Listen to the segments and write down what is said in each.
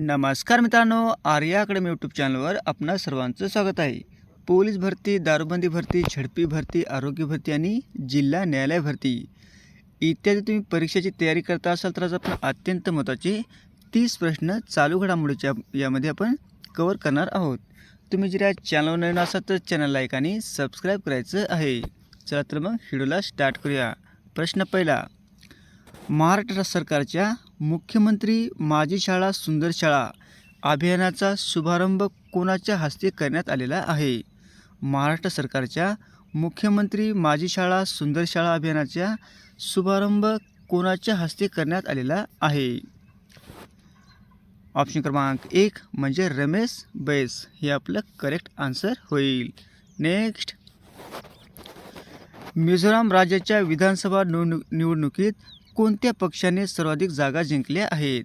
नमस्कार मित्रांनो Arya academy YouTube चॅनलवर आपणा सर्वांचं स्वागत आहे. पोलीस भरती दारूबंदी भरती झडपी भरती आरोग्य भरती आणि जिल्हा न्यायालय भरती. इत्यादी तुम्ही परीक्षेची तयारी करता असाल तर आज आपण अत्यंत महत्त्वाचे तीस प्रश्न चालू घडामोडीच्या यामध्ये आपण कवर करणार आहोत. तुम्ही जर या चॅनलवर नवीन असाल तर चॅनल लाईक आणि सबस्क्राईब करायचं आहे. चला तर मग व्हिडिओला स्टार्ट करूया. प्रश्न पहिला महाराष्ट्र सरकारच्या मुख्यमंत्री माझी शाळा सुंदर शाळा अभियानाचा शुभारंभ कोणाच्या हस्ते करण्यात आलेला आहे? महाराष्ट्र सरकारच्या मुख्यमंत्री माझी शाळा सुंदर शाळा अभियानाचा शुभारंभ कोणाच्या हस्ते करण्यात आलेला आहे? ऑप्शन क्रमांक एक म्हणजे रमेश बैस. हे आपलं करेक्ट आन्सर होईल. नेक्स्ट मिझोराम राज्याच्या विधानसभा निवडणुकीत कोणत्या पक्षाने सर्वाधिक जागा जिंकल्या आहेत?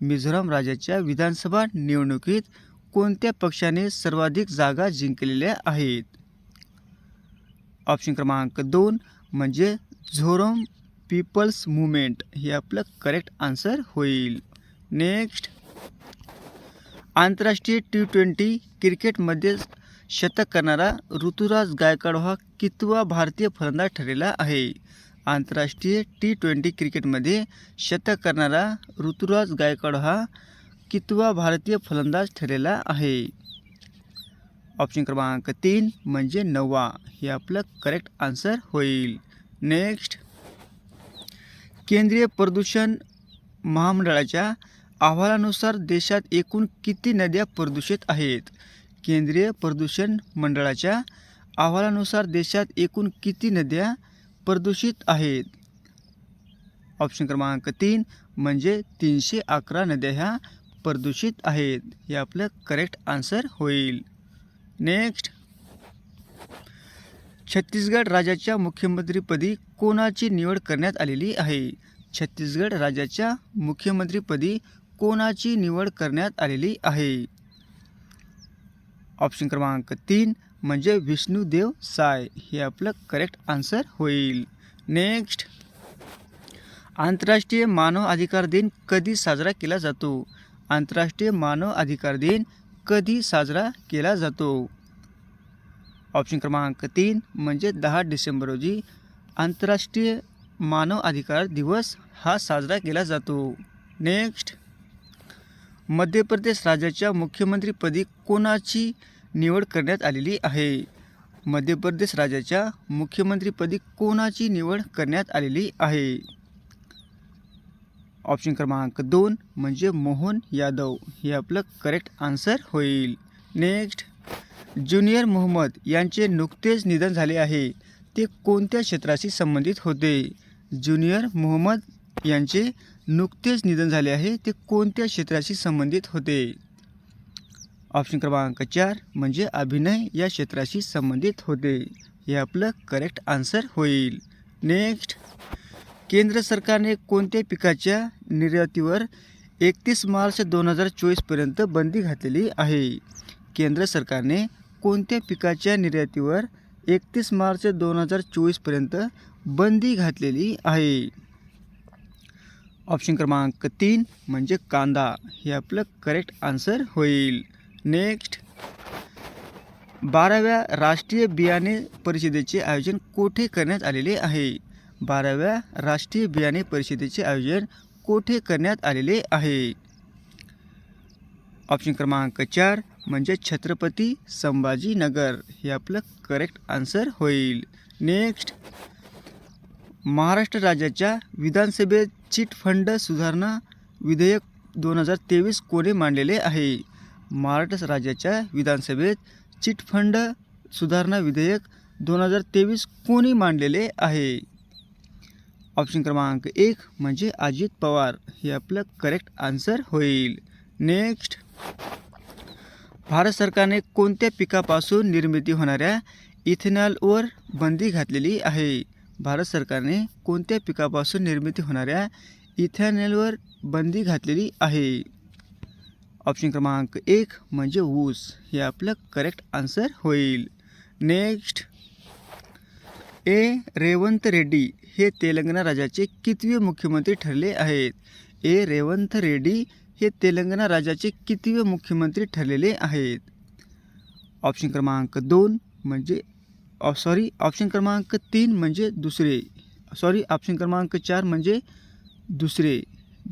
मिझोराम राज्याच्या विधानसभा निवडणुकीत कोणत्या पक्षाने सर्वाधिक जागा जिंकलेल्या आहेत? ऑप्शन क्रमांक दोन म्हणजे झोरम पीपल्स मुवमेंट हे आपलं करेक्ट आन्सर होईल. नेक्स्ट आंतरराष्ट्रीय टी ट्वेंटी क्रिकेटमध्ये शतक करणारा ऋतुराज गायकवाड हा कितवा भारतीय फलंदाज ठरलेला आहे? आंतरराष्ट्रीय टी ट्वेंटी क्रिकेटमध्ये शतक करणारा ऋतुराज गायकवाड हा कितवा भारतीय फलंदाज ठरलेला आहे? ऑप्शन क्रमांक तीन म्हणजे नववा. हे आपलं करेक्ट आन्सर होईल. नेक्स्ट केंद्रीय प्रदूषण महामंडळाच्या अहवालानुसार देशात एकूण किती नद्या प्रदूषित आहेत? केंद्रीय प्रदूषण मंडळाच्या अहवालानुसार देशात एकूण किती नद्या प्रदूषित आहेत. ऑप्शन क्रमांक तीन म्हणजे तीनशे अकरा नद्या ह्या प्रदूषित आहेत. हे आपलं करेक्ट आन्सर होईल. नेक्स्ट छत्तीसगड राज्याच्या मुख्यमंत्रीपदी कोणाची निवड करण्यात आलेली आहे? छत्तीसगड राज्याच्या मुख्यमंत्रीपदी कोणाची निवड करण्यात आलेली आहे? ऑप्शन क्रमांक तीन म्हणजे विष्णुदेव साय हे आपलं करेक्ट आन्सर होईल. नेक्स्ट आंतरराष्ट्रीय मानव अधिकार दिन कधी साजरा केला जातो? आंतरराष्ट्रीय मानव अधिकार दिन कधी साजरा केला जातो? ऑप्शन क्रमांक तीन म्हणजे दहा डिसेंबर रोजी आंतरराष्ट्रीय मानव अधिकार दिवस हा साजरा केला जातो. नेक्स्ट मध्य प्रदेश राज्याच्या मुख्यमंत्रीपदी कोणाची निवड करण्यात आलेली आहे. मध्य प्रदेश राज्याच्या मुख्यमंत्रीपदी कोणाची निवड करण्यात आलेली आहे? ऑप्शन क्रमांक दोन म्हणजे मोहन यादव. हे आपलं करेक्ट आन्सर होईल. नेक्स्ट ज्युनियर मोहम्मद यांचे नुकतेच निधन झाले आहे. ते कोणत्या क्षेत्राशी संबंधित होते? ज्युनियर मोहम्मद यांचे नुकतेच निधन झाले आहे. ते कोणत्या क्षेत्राशी संबंधित होते? ऑप्शन क्रमांक चार म्हणजे अभिनय या क्षेत्राशी संबंधित होते. हे आपलं करेक्ट आन्सर होईल. नेक्स्ट केंद्र सरकारने कोणत्या पिकाच्या निर्यातीवर एकतीस मार्च दोन हजार चोवीसपर्यंत बंदी घातलेली आहे? केंद्र सरकारने कोणत्या पिकाच्या निर्यातीवर एकतीस मार्च दोन हजार चोवीसपर्यंत बंदी घातलेली आहे? ऑप्शन क्रमांक तीन म्हणजे कांदा. हे आपलं करेक्ट आन्सर होईल. नेक्स्ट. बाराव्या राष्ट्रीय बियाणे परिषदेचे आयोजन कोठे करण्यात आलेले आहे? बाराव्या राष्ट्रीय बियाणे परिषदेचे आयोजन कोठे करण्यात आलेले आहे? ऑप्शन क्रमांक चार म्हणजे छत्रपती संभाजीनगर. हे आपलं करेक्ट आन्सर होईल. नेक्स्ट. महाराष्ट्र राज्याच्या विधानसभेत चिट फंड सुधारणा विधेयक दोन हजार तेवीस कोणी मांडलेले आहे? महाराष्ट्र राज्याच्या विधानसभेत चिटफंड सुधारणा विधेयक दोन हजार तेवीस कोणी मांडलेले आहे? ऑप्शन क्रमांक एक म्हणजे अजित पवार. हे आपलं करेक्ट आन्सर होईल. नेक्स्ट भारत सरकारने कोणत्या पिकापासून निर्मिती होणाऱ्या इथेनॉलवर बंदी घातलेली आहे? भारत सरकारने कोणत्या पिकापासून निर्मिती होणाऱ्या इथेनॉलवर बंदी घातलेली आहे? ऑप्शन क्रमांक एक म्हणजे ऊस. हे आपलं करेक्ट आन्सर होईल. नेक्स्ट ए रेवंत रेड्डी हे तेलंगणा राज्याचे कितवे मुख्यमंत्री ठरले आहेत? ए रेवंत रेड्डी हे तेलंगणा राज्याचे कितवे मुख्यमंत्री ठरलेले आहेत? ऑप्शन क्रमांक दोन म्हणजे सॉरी ऑप्शन क्रमांक तीन म्हणजे दुसरे. सॉरी ऑप्शन क्रमांक चार म्हणजे दुसरे.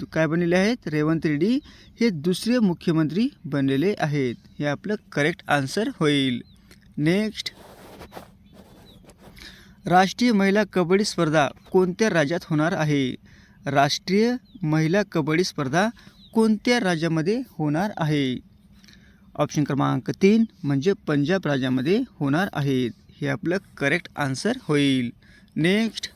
काय बनलेले आहेत? रेवंत रेड्डी हे दुसरे मुख्यमंत्री बनलेले आहेत. हे आपलं करेक्ट आन्सर होईल. नेक्स्ट राष्ट्रीय महिला कबड्डी स्पर्धा कोणत्या राज्यात होणार आहे? राष्ट्रीय महिला कबड्डी स्पर्धा कोणत्या राज्यामध्ये होणार आहे? ऑप्शन क्रमांक तीन म्हणजे पंजाब राज्यामध्ये होणार आहेत. हे आपलं करेक्ट आन्सर होईल. नेक्स्ट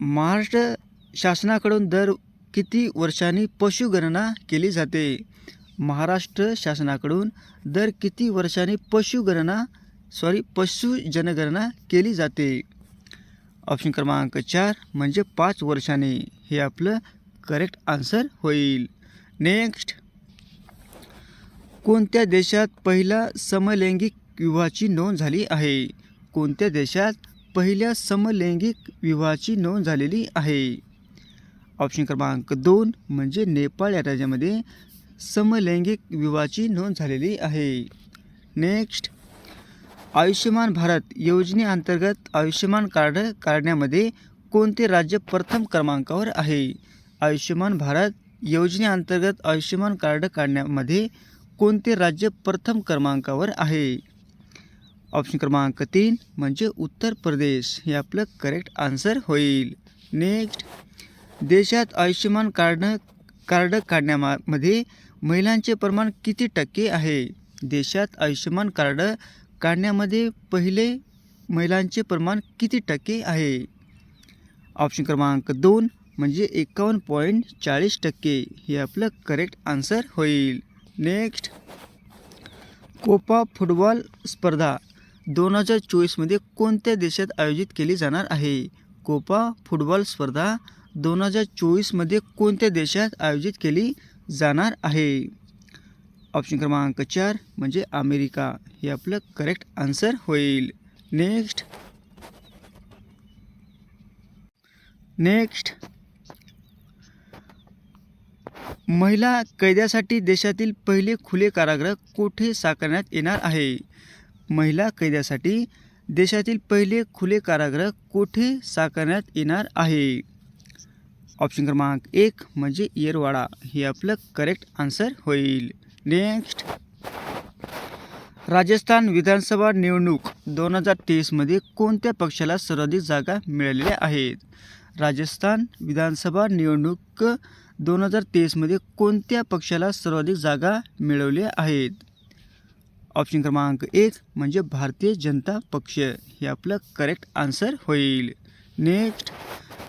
महाराष्ट्र शासनाकडून दर किती वर्षांनी पशुगणना केली जाते? महाराष्ट्र शासनाकडून दर किती वर्षांनी पशुगणना सॉरी पशु जनगणना केली जाते? ऑप्शन क्रमांक चार म्हणजे पाच वर्षांनी. हे आपलं करेक्ट आन्सर होईल. नेक्स्ट कोणत्या देशात पहिला समलैंगिक विवाहाची नोंद झाली आहे? कोणत्या देशात पहिल्या समलैंगिक विवाहाची नोंद झालेली आहे? ऑप्शन क्रमांक दोन म्हणजे नेपाळ या राज्यामध्ये समलैंगिक विवाहाची नोंद झालेली आहे. नेक्स्ट आयुष्यमान भारत योजनेअंतर्गत आयुष्यमान कार्ड काढण्यामध्ये कोणते राज्य प्रथम क्रमांकावर आहे? आयुष्यमान भारत योजनेअंतर्गत आयुष्यमान कार्ड काढण्यामध्ये कोणते राज्य प्रथम क्रमांकावर आहे? ऑप्शन क्रमांक तीन म्हणजे उत्तर प्रदेश. हे आपलं करेक्ट आन्सर होईल. नेक्स्ट देशात आयुष्यमान कार्ड कार्ड काढण्यामध्ये महिलांचे प्रमाण किती टक्के आहे? देशात आयुष्यमान कार्ड काढण्यामध्ये पहिले महिलांचे प्रमाण किती टक्के आहे? ऑप्शन क्रमांक दोन म्हणजे एकावन्न पॉईंट चाळीस टक्के. हे आपलं करेक्ट आन्सर होईल. नेक्स्ट कोपा फुटबॉल स्पर्धा दोन हजार चोवीसमध्ये कोणत्या देशात आयोजित केली जाणार आहे? कोपा फुटबॉल स्पर्धा दोन हजार चोवीसमध्ये कोणत्या देशात आयोजित केली जाणार आहे? ऑप्शन क्रमांक चार म्हणजे अमेरिका. हे आपलं करेक्ट आन्सर होईल. नेक्स्ट नेक्स्ट महिला कैद्यासाठी देशातील पहिले खुले कारागृह कोठे साकारण्यात येणार आहे? महिला कैद्यासाठी देशातील पहिले खुले कारागृह कोठे साकारण्यात येणार आहे? ऑप्शन क्रमांक एक म्हणजे येरवाडा. हे आपलं करेक्ट आन्सर होईल. नेक्स्ट राजस्थान विधानसभा निवडणूक दोन हजार तेवीसमध्ये कोणत्या पक्षाला सर्वाधिक जागा मिळालेल्या आहेत? राजस्थान विधानसभा निवडणूक दोन हजार तेवीसमध्ये कोणत्या पक्षाला सर्वाधिक जागा मिळवल्या आहेत? ऑप्शन क्रमांक एक म्हणजे भारतीय जनता पक्ष. हे आपलं करेक्ट आन्सर होईल. नेक्स्ट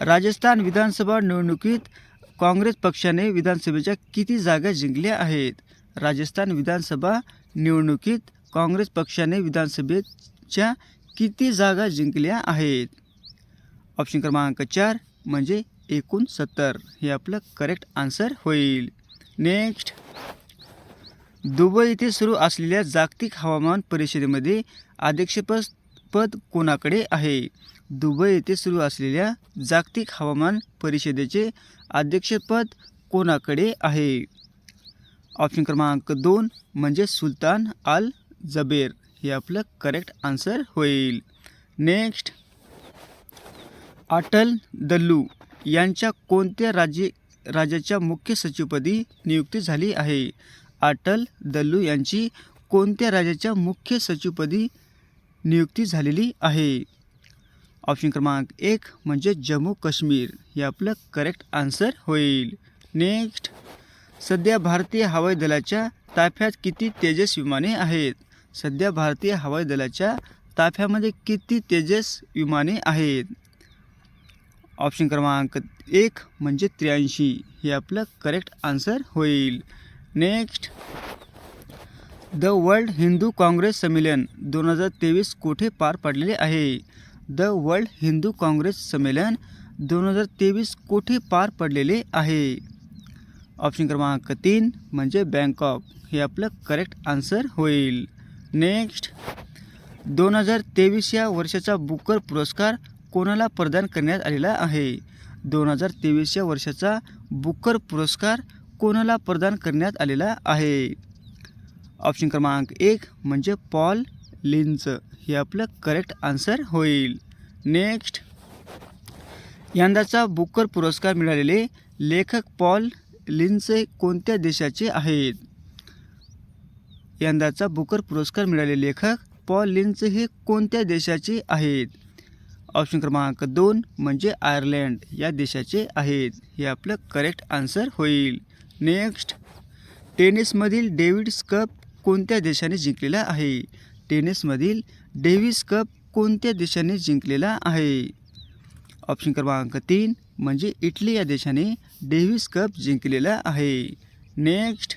राजस्थान विधानसभा निवडणुकीत काँग्रेस पक्षाने विधानसभेच्या किती जागा जिंकल्या आहेत? राजस्थान विधानसभा निवडणुकीत काँग्रेस पक्षाने विधानसभेच्या किती जागा जिंकल्या आहेत? ऑप्शन क्रमांक चार म्हणजे एकूण सत्तर हे आपलं करेक्ट आन्सर होईल. नेक्स्ट दुबई येथे सुरू असलेल्या जागतिक हवामान परिषदेमध्ये अध्यक्षपद पद कोणाकडे आहे? दुबई येथे सुरू असलेल्या जागतिक हवामान परिषदेचे अध्यक्षपद कोणाकडे आहे? ऑप्शन क्रमांक दोन म्हणजे सुलतान अल जबेर. हे आपलं करेक्ट आन्सर होईल. नेक्स्ट अटल दल्लू यांच्या कोणत्या राज्य राज्याच्या मुख्य सचिवपदी नियुक्ती झाली आहे? अटल दल्लू यांची कोणत्या राज्याच्या मुख्य सचिवपदी नियुक्ती झालेली आहे? ऑप्शन क्रमांक एक म्हणजे जम्मू काश्मीर. हे आपलं करेक्ट आन्सर होईल. नेक्स्ट सध्या भारतीय हवाई दलाच्या ताफ्यात किती तेजस विमाने आहेत? सध्या भारतीय हवाई दलाच्या ताफ्यामध्ये किती तेजस विमाने आहेत? ऑप्शन क्रमांक एक म्हणजे त्र्याऐंशी. हे आपलं करेक्ट आन्सर होईल. Next the world Hindu congress संमेलन दोन हजार तेवीस कोठे पार पडलेले आहे? द वर्ल्ड हिंदू काँग्रेस संमेलन दोन हजार तेवीस कोठे पार पडलेले आहे. ऑप्शन क्रमांक तीन म्हणजे बँकॉक हे आपलं करेक्ट आन्सर होईल. नेक्स्ट दोन हजार तेवीस या वर्षाचा बुकर पुरस्कार कोणाला प्रदान करण्यात आलेला आहे? दोन हजार तेवीस या वर्षाचा बुकर पुरस्कार कोणाला प्रदान करण्यात आलेला आहे? ऑप्शन क्रमांक एक म्हणजे पॉल लिंच हे आपलं करेक्ट आन्सर होईल. नेक्स्ट यंदाचा बुकर पुरस्कार मिळालेले लेखक पॉल लिंच कोणत्या देशाचे आहेत? यंदाचा बुकर पुरस्कार मिळालेले लेखक पॉल लिंच हे कोणत्या देशाचे आहेत? ऑप्शन क्रमांक दोन म्हणजे आयर्लंड या देशाचे आहेत. हे आपलं करेक्ट आन्सर होईल. नेक्स्ट टेनिसमधील डेव्हिड्स कप कोणत्या देशाने जिंकलेला आहे? टेनिसमधील डेव्हिस कप कोणत्या देशाने जिंकलेला आहे? ऑप्शन क्रमांक तीन म्हणजे इटली या देशाने डेव्हिस कप जिंकलेला आहे. नेक्स्ट.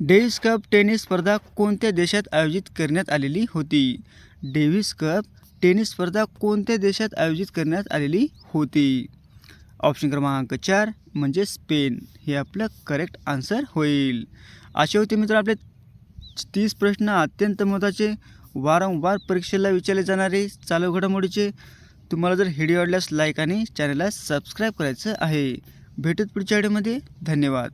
डेव्हिस कप टेनिस स्पर्धा कोणत्या देशात आयोजित करण्यात आलेली होती? डेव्हिस कप टेनिस स्पर्धा कोणत्या देशात आयोजित करण्यात आलेली होती? ऑप्शन क्रमांक चार म्हणजे स्पेन. हे आपलं करेक्ट आन्सर होईल. असे होते मित्र आपले तीस प्रश्न अत्यंत महत्त्वाचे. वारंवार परीक्षेला विचारले जाणारे चालू घडामोडीचे. तुम्हाला जर व्हिडिओ आवडल्यास लाईक आणि चॅनलला सबस्क्राईब करायचं आहे. भेटत पुढच्या व्हिडिओमध्ये धन्यवाद.